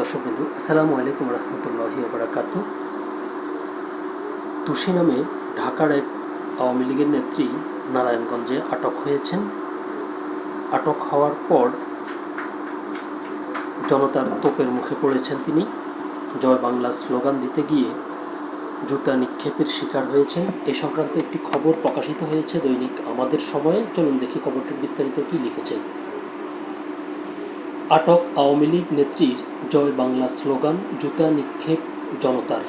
দর্শকবিন্দু আসসালামু আলাইকুম রহমতুল্লাহি বারাকাতু তুষি নামে ঢাকার এক আওয়ামী লীগের নেত্রী নারায়ণগঞ্জে আটক হয়েছেন। আটক হওয়ার পর জনতার তোপের মুখে পড়েছেন তিনি। জয় বাংলা স্লোগান দিতে গিয়ে জুতা নিক্ষেপের শিকার হয়েছেন। এ সংক্রান্ত একটি খবর প্রকাশিত হয়েছে দৈনিক আমাদের সময়ে। চলুন দেখি খবরটির বিস্তারিত কী লিখেছেন। আটক আওয়ামী লীগ নেত্রীর জয় বাংলা স্লোগান, জুতা নিক্ষেপ জনতার।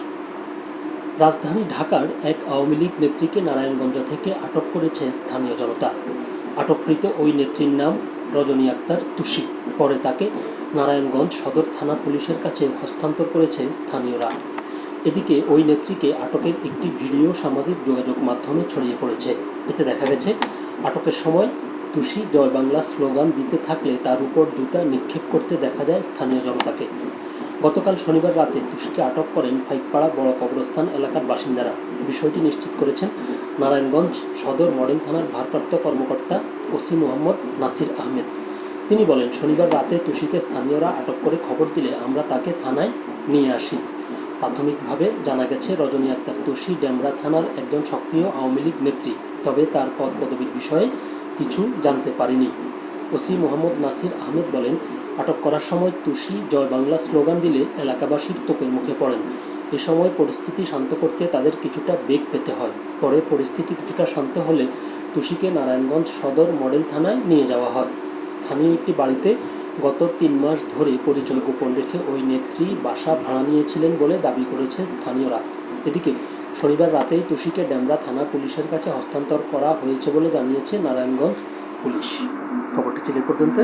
রাজধানী ঢাকার এক আওয়ামী লীগ নেত্রীকে নারায়ণগঞ্জ থেকে আটক করেছে স্থানীয় জনতা। আটককৃত ওই নেত্রীর নাম রজনী আক্তার তুষি। পরে তাকে নারায়ণগঞ্জ সদর থানা পুলিশের কাছে হস্তান্তর করেছে স্থানীয়রা। এদিকে ওই নেত্রীকে আটকের একটি ভিডিও সামাজিক যোগাযোগ মাধ্যমে ছড়িয়ে পড়েছে। এতে দেখা গেছে, আটকের সময় তুষি জয় বাংলা স্লোগান দিতে থাকলে তার উপর জুতা নিক্ষেপ করতে দেখা যায় স্থানীয় জনতাকে। গতকাল শনিবার রাতে তুষিকে আটক করেন ফাইকপাড়া বড় কবরস্থান এলাকার বাসিন্দারা। বিষয়টি নিশ্চিত করেছেন নারায়ণগঞ্জ সদর মডেল থানার ভারপ্রাপ্ত কর্মকর্তা ওসি মোহাম্মদ নাসির আহমেদ। তিনি বলেন, শনিবার রাতে তুষিকে স্থানীয়রা আটক করে খবর দিলে আমরা তাকে থানায় নিয়ে আসি। প্রাথমিকভাবে জানা গেছে, রজনী আক্তার তুষি ডেমরা থানার একজন সক্রিয় আওয়ামী লীগ নেত্রী। তবে তার পদ পদবীর বিষয়ে কিছু জানতে পারিনি। ওসি মোহাম্মদ নাসির আহমেদ বলেন, আটক করার সময় তুষি জয় বাংলা স্লোগান দিলে এলাকাবাসীর তোপের মুখে পড়েন। এ সময় পরিস্থিতি শান্ত করতে তাদের কিছুটা বেগ পেতে হয়। পরে পরিস্থিতি কিছুটা শান্ত হলে তুষিকে নারায়ণগঞ্জ সদর মডেল থানায় নিয়ে যাওয়া হয়। স্থানীয় একটি বাড়িতে গত তিন মাস ধরে পরিচয় গোপন রেখে ওই নেত্রী বাসা ভাড়া নিয়েছিলেন বলে দাবি করেছে স্থানীয়রা। এদিকে শনিবার রাতেই তুষিকে ডেমরা থানা পুলিশের কাছে হস্তান্তর করা হয়েছে বলে জানিয়েছে নারায়ণগঞ্জ পুলিশ। খবরটি ছিল পর্যন্ত